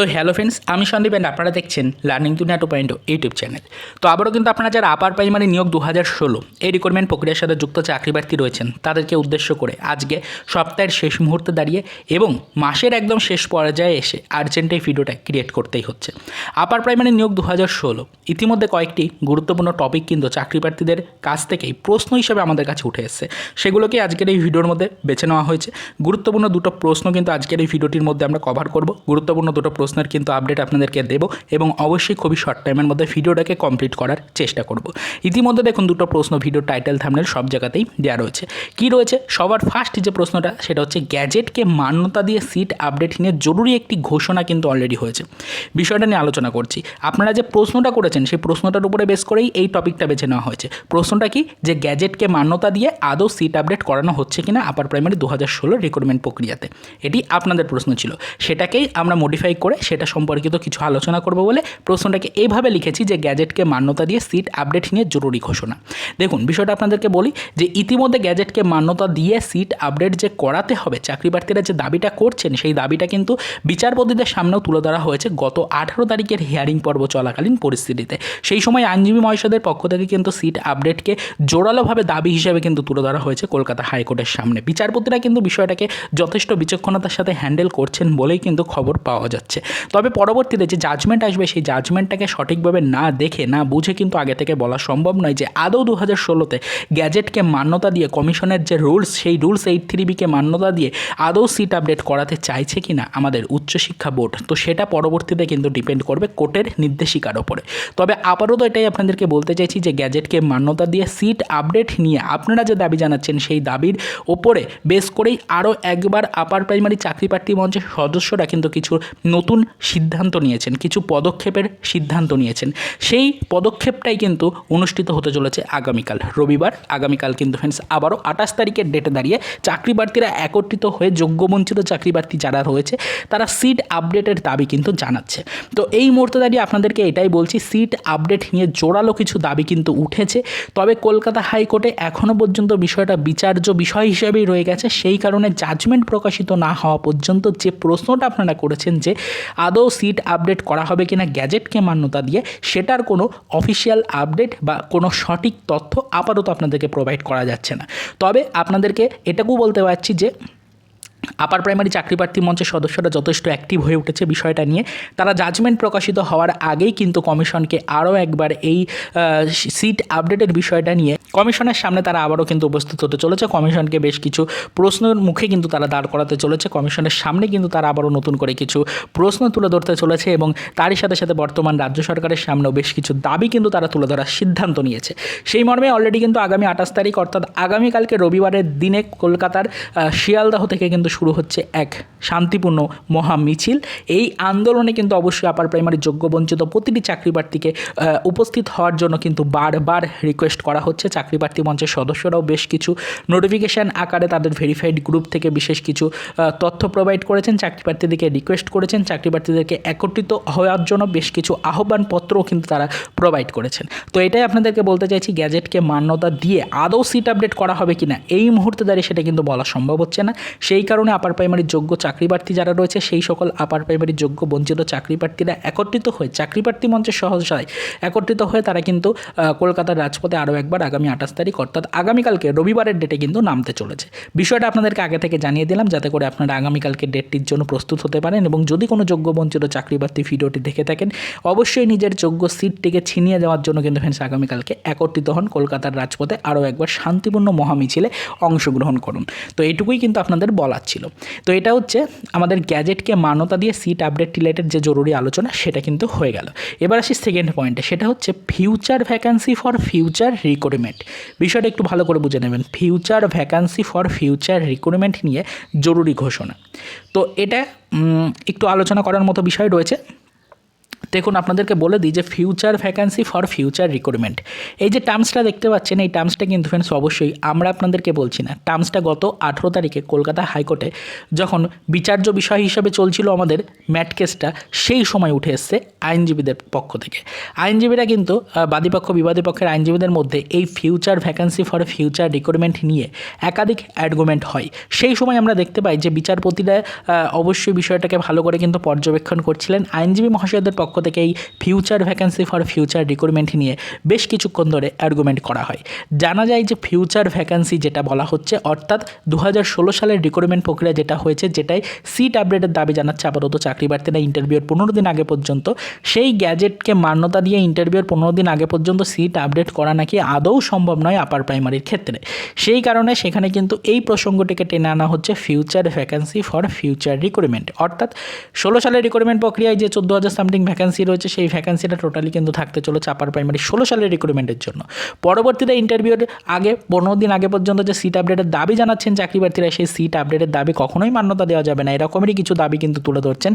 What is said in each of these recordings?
তো hello friends আমি Sandeep and আপনারা দেখছেন learning to two point YouTube channel তো আবারও কিন্তু আপনারা যারা আপার প্রাইমারি নিয়োগ দু হাজার ষোলো এই রিক্রুটমেন্ট প্রক্রিয়ার সাথে যুক্ত চাকরি প্রার্থী রয়েছেন, তাদেরকে উদ্দেশ্য করে আজকে সপ্তাহের শেষ মুহূর্তে দাঁড়িয়ে এবং মাসের একদম শেষ পর্যায়ে এসে আর্জেন্ট এই ভিডিওটা ক্রিয়েট করতেই হচ্ছে। আপার প্রাইমারি নিয়োগ দু হাজার ষোলো, ইতিমধ্যে কয়েকটি গুরুত্বপূর্ণ টপিক কিন্তু চাকরি প্রার্থীদের কাছ থেকেই প্রশ্ন হিসেবে আমাদের কাছে উঠে এসেছে। সেগুলোকে আজকের এই ভিডিওর মধ্যে বেছে নেওয়া হয়েছে। গুরুত্বপূর্ণ দুটো প্রশ্ন কিন্তু আজকের এই ভিডিওটির মধ্যে আমরা কভার করব। গুরুত্বপূর্ণ দুটো প্রশ্নের কিন্তু আপডেট আপনাদেরকে দেবো এবং অবশ্যই খুবই শর্ট টাইমের মধ্যে ভিডিওটাকে কমপ্লিট করার চেষ্টা করব। ইতিমধ্যে দেখুন দুটো প্রশ্ন ভিডিও টাইটেল থামনেল সব জায়গাতেই দেওয়া রয়েছে। কি রয়েছে? সবার ফার্স্ট যে প্রশ্নটা, সেটা হচ্ছে গ্যাজেটকে মান্যতা দিয়ে সিট আপডেট নিয়ে জরুরি একটি ঘোষণা কিন্তু অলরেডি হয়েছে। বিষয়টা নিয়ে আলোচনা করছি। আপনারা যে প্রশ্নটা করেছেন, সেই প্রশ্নটার উপরে বেশ করেই এই টপিকটা বেছে নেওয়া হয়েছে। প্রশ্নটা কি? যে গ্যাজেটকে মান্যতা দিয়ে আদৌ সিট আপডেট করানো হচ্ছে কিনা আপার প্রাইমারি দু হাজার ষোলো রিক্রুটমেন্ট প্রক্রিয়াতে? এটি আপনাদের প্রশ্ন ছিল। সেটাকেই আমরা মডিফাই করে সেটা সম্পর্কিত কিছু আলোচনা করব বলে প্রশ্নটাকে এইভাবে লিখেছি যে গ্যাজেটকে মান্যতা দিয়ে সিট আপডেট নিয়ে জরুরি ঘোষণা। দেখুন, বিষয়টা আপনাদেরকে বলি যে ইতিমধ্যে গ্যাজেটকে মান্যতা দিয়ে সিট আপডেট যে করাতে হবে চাকরি প্রার্থীরা যে দাবিটা করছেন, সেই দাবিটা কিন্তু বিচারপতিদের সামনেও তুলে ধরা হয়েছে গত আঠারো তারিখের হিয়ারিং পর্ব চলাকালীন পরিস্থিতিতে। সেই সময় আইনজীবী মহাশয়দের পক্ষ থেকে কিন্তু সিট আপডেটকে জোরালোভাবে দাবি হিসেবে কিন্তু তুলে ধরা হয়েছে কলকাতা হাইকোর্টের সামনে। বিচারপতিরা কিন্তু বিষয়টাকে যথেষ্ট বিচক্ষণতার সাথে হ্যান্ডেল করছেন বলেই কিন্তু খবর পাওয়া যাচ্ছে। তবে পরবর্তীতে যে জাজমেন্ট আসবে, সেই জাজমেন্টটাকে সঠিকভাবে না দেখে, না বুঝে কিন্তু আগে থেকে বলা সম্ভব নয় যে আদৌ দু হাজার ষোলোতে গ্যাজেটকে মান্যতা দিয়ে, কমিশনের যে রুলস সেই রুলস এইট থ্রি বিকে মান্যতা দিয়ে আদৌ সিট আপডেট করাতে চাইছে কি না আমাদের উচ্চশিক্ষা বোর্ড। তো সেটা পরবর্তীতে কিন্তু ডিপেন্ড করবে কোর্টের নির্দেশিকার ওপরে। তবে আপাতত এটাই আপনাদেরকে বলতে চাইছি যে গ্যাজেটকে মান্যতা দিয়ে সিট আপডেট নিয়ে আপনারা যে দাবি জানাচ্ছেন, সেই দাবির ওপরে বেস করেই আরও একবার আপার প্রাইমারি চাকরি প্রার্থী মঞ্চের সদস্যরা কিন্তু কিছু নতুন সিদ্ধান্ত নিয়েছেন, কিছু পদক্ষেপের সিদ্ধান্ত নিয়েছেন। সেই পদক্ষেপটাই কিন্তু অনুষ্ঠিত হতে চলেছে আগামীকাল। রবিবার, আগামীকাল কিন্তু ফ্রেন্ডস আবারও আঠাশ তারিখের ডেটে দাঁড়িয়ে চাকরি প্রার্থীরা একত্রিত হয়ে যোগ্যবঞ্চিত চাকরি যারা রয়েছে, তারা সিট আপডেটের দাবি কিন্তু জানাচ্ছে। তো এই মুহূর্তে দাঁড়িয়ে আপনাদেরকে এটাই বলছি সিট আপডেট নিয়ে জোরালো কিছু দাবি কিন্তু উঠেছে। তবে কলকাতা হাইকোর্টে এখনও পর্যন্ত বিষয়টা বিচার্য বিষয় হিসেবেই রয়ে গেছে। সেই কারণে জাজমেন্ট প্রকাশিত না হওয়া পর্যন্ত যে প্রশ্নটা আপনারা করেছেন যে আদৌ সিট আপডেট করা হবে কি না গ্যাজেটকে মান্যতা দিয়ে সেটার কোনো অফিসিয়াল আপডেট বা কোনো সঠিক তথ্য আপাতত আপনাদেরকে প্রোভাইড করা যাচ্ছে না। তবে আপনাদেরকে এটাকেও বলতে পারছি যে আপার প্রাইমারি চাকরি প্রার্থী মঞ্চের সদস্যরা যথেষ্ট অ্যাক্টিভ হয়ে উঠেছে বিষয়টা নিয়ে। তারা জাজমেন্ট প্রকাশিত হওয়ার আগেই কিন্তু কমিশনকে আরও একবার এই সিট আপডেটের বিষয়টা নিয়ে কমিশনের সামনে তারা আবারও কিন্তু উপস্থিত হতে চলেছে। কমিশনকে বেশ কিছু প্রশ্নের মুখে কিন্তু তারা দাঁড় করাতে চলেছে। কমিশনের সামনে কিন্তু তারা আবারও নতুন করে কিছু প্রশ্ন তুলে ধরতে চলেছে এবং তারই সাথে সাথে বর্তমান রাজ্য সরকারের সামনেও বেশ কিছু দাবি কিন্তু তারা তুলে ধরার সিদ্ধান্ত নিয়েছে। সেই মর্মে অলরেডি কিন্তু আগামী আঠাশ তারিখ, অর্থাৎ আগামীকালকে রবিবারের দিনে কলকাতার শিয়ালদাহ থেকে কিন্তু শুরু হচ্ছে এক শান্তিপূর্ণ মহা মিছিল এই আন্দোলনে কিন্তু অবশ্যই আপার প্রাইমারি যোগ্য বঞ্চিত প্রতিটি চাকরি প্রার্থীকে উপস্থিত হওয়ার জন্য কিন্তু বারবার রিকোয়েস্ট করা হচ্ছে। চাকরি প্রার্থী মঞ্চের সদস্যরাও বেশ কিছু নোটিফিকেশান আকারে তাদের ভেরিফাইড গ্রুপ থেকে বিশেষ কিছু তথ্য প্রোভাইড করেছেন। চাকরি প্রার্থীদেরকে রিকোয়েস্ট করেছেন। চাকরি প্রার্থীদেরকে একত্রিত হওয়ার জন্য বেশ কিছু আহ্বানপত্রও কিন্তু তারা প্রোভাইড করেছেন। তো এটাই আপনাদেরকে বলতে চাইছি, গ্যাজেটকে মান্যতা দিয়ে আদৌ সিট আপডেট করা হবে কিনা, এই মুহূর্তে দাঁড়িয়ে সেটা কিন্তু বলা সম্ভব হচ্ছে না। সেই কারণে আপার প্রাইমারি যোগ্য চাকরি প্রার্থী যারা রয়েছে, সেই সকল আপার প্রাইমারি যোগ্য বঞ্চিত চাকরি প্রার্থীরা একত্রিত হয়ে চাকরি প্রার্থী মঞ্চের সহসায় একত্রিত হয়ে তারা কিন্তু কলকাতার রাজপথে আরও একবার আগামী আঠাশ তারিখ, অর্থাৎ আগামীকালকে, রবিবারের ডেটে কিন্তু নামতে চলেছে। বিষয়টা আপনাদেরকে আগে থেকে জানিয়ে দিলাম, যাতে করে আপনারা আগামীকালকে ডেটটির জন্য প্রস্তুত হতে পারেন এবং যদি কোনো যোগ্য বঞ্চিত চাকরি প্রার্থী ভিডিওটি দেখে থাকেন, অবশ্যই নিজের যোগ্য সিটটিকে ছিনিয়ে দেওয়ার জন্য কিন্তু ফ্রেন্ডস আগামীকালকে একত্রিত হন, কলকাতার রাজপথে আরও একবার শান্তিপূর্ণ মহামিছিলে অংশগ্রহণ করুন। তো এইটুকুই কিন্তু আপনাদের বলার ছিল। তো এটা হচ্ছে আমাদের গ্যাজেটকে মান্যতা দিয়ে সিট আপডেট রিলেটেড যে জরুরি আলোচনা, সেটা কিন্তু হয়ে গেল। এবার আসি সেকেন্ড পয়েন্টে সেটা হচ্ছে future vacancy for future recruitment বিষয়টা একটু ভালো করে বুঝে নেবেন। Future vacancy for future recruitment নিয়ে জরুরি ঘোষণা। তো এটা একটু আলোচনা করার মতো বিষয় রয়েছে। দেখুন, আপনাদেরকে বলে দিই যে future vacancy for future recruitment এই যে টার্মসটা দেখতে পাচ্ছেন, এই টার্মসটা কিন্তু ফ্রেন্ডস অবশ্যই আমরা আপনাদেরকে বলছি না। টার্মসটা গত আঠেরো তারিখে কলকাতা হাইকোর্টে যখন বিচার্য বিষয় হিসাবে চলছিল আমাদের ম্যাট কেসটা, সেই সময় উঠে এসছে আইনজীবীদের পক্ষ থেকে। আইনজীবীরা কিন্তু বাদীপক্ষ বিবাদী পক্ষের আইনজীবীদের মধ্যে এই future vacancy for future recruitment নিয়ে একাধিক অ্যাডগুমেন্ট হয়। সেই সময় আমরা দেখতে পাই যে বিচারপতিরা অবশ্যই বিষয়টাকে ভালো করে কিন্তু পর্যবেক্ষণ করছিলেন। আইনজীবী মহাশয়দের পক্ষ থেকে এই future vacancy for future recruitment নিয়ে বেশ কিছুক্ষণ ধরে অ্যার্গুমেন্ট করা হয়। জানা যায় যে ফিউচার ভ্যাকেন্সি যেটা বলা হচ্ছে, অর্থাৎ দু হাজার ষোলো সালের রিক্রুটমেন্ট প্রক্রিয়া যেটা হয়েছে যেটাই সিট আপডেটের দাবি জানাচ্ছে আপাতত চাকরি প্রার্থীরা ইন্টারভিউর পনেরো দিন আগে পর্যন্ত। সেই গ্যাজেটকে মান্যতা দিয়ে ইন্টারভিউর পনেরো দিন আগে পর্যন্ত সিট আপডেট করা নাকি আদৌ সম্ভব নয় আপার প্রাইমারির ক্ষেত্রে। সেই কারণে সেখানে কিন্তু এই প্রসঙ্গটিকে টেনে আনা হচ্ছে future vacancy for future recruitment অর্থাৎ ষোলো সালের রিক্রুটমেন্ট প্রক্রিয়ায় যে চোদ্দ হাজার সামথিং ভ্যাকান্সি রয়েছে, সেই ভ্যাকান্সিটা টোটালি কিন্তু থাকতে চলেছে আপার প্রাইমারি ষোলো সালের রিক্রুটমেন্টের জন্য। পরবর্তীতে ইন্টারভিউর আগে, পনেরো দিন আগে পর্যন্ত যে সিট আপডেটের দাবি জানাচ্ছেন চাকরি প্রার্থীরা সেই সিট আপডেটের দাবি কখনোই মান্যতা দেওয়া যাবে না। এরকমেরই কিছু দাবি কিন্তু তুলে ধরছেন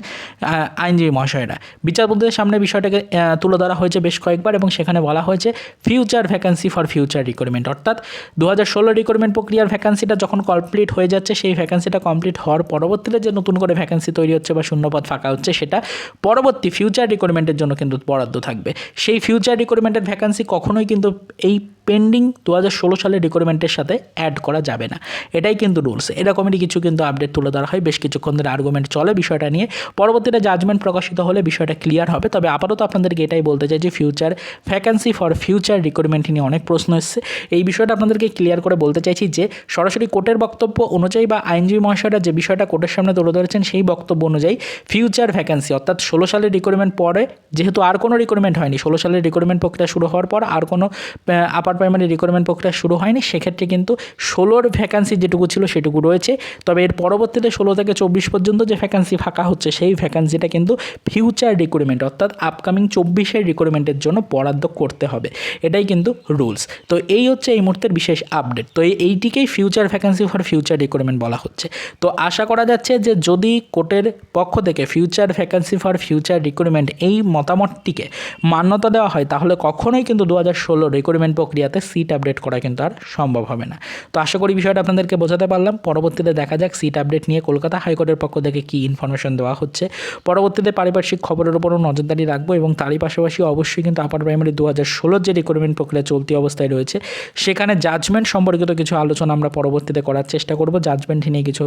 আইনজীবী মহাশয়রা। বিচারপতিদের সামনে বিষয়টাকে তুলে ধরা হয়েছে বেশ কয়েকবার এবং সেখানে বলা হয়েছে future vacancy for future recruitment অর্থাৎ দু হাজার ষোলো রিক্রুটমেন্ট প্রক্রিয়ার ভ্যাকান্সিটা যখন কমপ্লিট হয়ে যাচ্ছে, সেই ভ্যাকান্সিটা কমপ্লিট হওয়ার পরবর্তীতে যে নতুন করে ভ্যাকান্সি তৈরি হচ্ছে বা শূন্যপদ ফাঁকা হচ্ছে, সেটা পরবর্তী ফিউচার রিক্রুটমেন্টের জন্য কিন্তু বরাদ্দ থাকবে। সেই ফিউচার রিক্রুটমেন্টের ভ্যাকান্সি কখনোই কিন্তু এই পেন্ডিং দু হাজার ষোলো সালের রিক্রুটমেন্টের সাথে অ্যাড করা যাবে না। এটাই কিন্তু রুলস এরকমেরই কিছু কিন্তু আপডেট তুলে ধরা হয়। বেশ কিছুক্ষণ ধরে আর্গুমেন্ট চলে বিষয়টা নিয়ে। পরবর্তীতে জাজমেন্ট প্রকাশিত হলে বিষয়টা ক্লিয়ার হবে। তবে আপাতত আপনাদেরকে এটাই বলতে চাই যে future vacancy for future recruitment নিয়ে অনেক প্রশ্ন এসছে। এই বিষয়টা আপনাদেরকে ক্লিয়ার করে বলতে চাইছি যে সরাসরি কোর্টের বক্তব্য অনুযায়ী বা আইনজীবী মহাশয়রা যে বিষয়টা কোর্টের সামনে তুলে ধরেছেন সেই বক্তব্য অনুযায়ী ফিউচার ভ্যাকান্সি অর্থাৎ ষোলো সালের রিক্রুটমেন্ট পরে যেহেতু আর কোনো রিক্রুটমেন্ট হয়নি, ষোলো সালের রিক্রুটমেন্ট প্রক্রিয়া শুরু হওয়ার পর আর কোনো আপার প্রাইমারি রিক্রুটমেন্ট প্রক্রিয়া শুরু হয়নি, সেক্ষেত্রে কিন্তু ষোলোর ভ্যাকান্সি যেটুকু ছিল সেটুকু রয়েছে। তবে এর পরবর্তীতে ষোলো থেকে চব্বিশ পর্যন্ত যে ভ্যাকান্সি ফাঁকা হচ্ছে, সেই ভ্যাকান্সিটা কিন্তু ফিউচার রিক্রুটমেন্ট অর্থাৎ আপকামিং চব্বিশের রিক্রুটমেন্টের জন্য বরাদ্দ করতে হবে। এটাই কিন্তু রুলস তো এই হচ্ছে এই মুহূর্তের বিশেষ আপডেট তো এইটিকেই future vacancy for future recruitment বলা হচ্ছে। তো আশা করা যাচ্ছে যে যদি কোর্টের পক্ষ থেকে future vacancy for future recruitment এই মতামতটিকে মান্যতা দেওয়া হয়, তাহলে কখনোই কিন্তু দু হাজার ষোলো রিক্রুটমেন্ট প্রক্রিয়াতে সিট আপডেট করা কিন্তু আর সম্ভব হবে না। তো আশা করি বিষয়টা আপনাদেরকে বোঝাতে পারলাম। পরবর্তীতে দেখা যাক সিট আপডেট নিয়ে কলকাতা হাইকোর্টের পক্ষ থেকে কী ইনফরমেশন দেওয়া হচ্ছে। পরবর্তীতে পারিপার্শ্বিক খবরের উপরও নজরদারি রাখব এবং তারই পাশাপাশি অবশ্যই কিন্তু আপার প্রাইমারি দু হাজার ষোলোর যে রিক্রুটমেন্ট প্রক্রিয়া চলতি অবস্থায় রয়েছে, সেখানে জাজমেন্ট সম্পর্কিত কিছু আলোচনা আমরা পরবর্তীতে করার চেষ্টা করব। জাজমেন্ট নিয়ে কিছু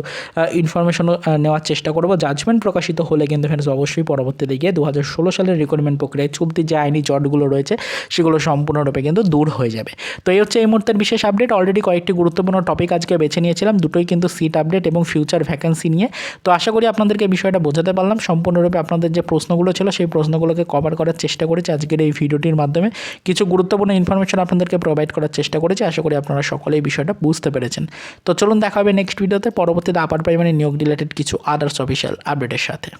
ইনফরমেশনও নেওয়ার চেষ্টা করব। জাজমেন্ট প্রকাশিত হলে কিন্তু ফ্রেন্ডস অবশ্যই পরবর্তীতে গিয়ে দু হাজার ষোলো সালের রিক্রুটমেন্ট প্রক্রিয়ায় চলতি যে আইনি জটগুলো রয়েছে, সেগুলো সম্পূর্ণরূপে কিন্তু দূর হয়ে যাবে। তো এই হচ্ছে এই মুহূর্তের বিশেষ আপডেট অলরেডি কয়েকটি গুরুত্বপূর্ণ টপিক আজকে বেছে নিয়েছিলাম। দুটোই কিন্তু সিট আপডেট এবং ফিউচার ভ্যাকেন্সি নিয়ে। তো আশা করি আপনাদেরকে বিষয়টা বোঝাতে পারলাম। সম্পূর্ণরূপে আপনাদের যে প্রশ্নগুলো ছিল, সেই প্রশ্নগুলোকে কভার করার চেষ্টা করেছি আজকের এই ভিডিওটির মাধ্যমে। কিছু গুরুত্বপূর্ণ ইনফরমেশন আপনাদেরকে প্রোভাইড করার চেষ্টা করেছি। আশা করি আপনারা সকলে এই বিষয়টা বুঝতে পেরেছেন। তো চলুন দেখা হবে নেক্সট ভিডিওতে পরবর্তীতে আপার প্রাইমারি নিয়োগ রিলেটেড কিছু আদার্স অফিসিয়াল আপডেটের সাথে।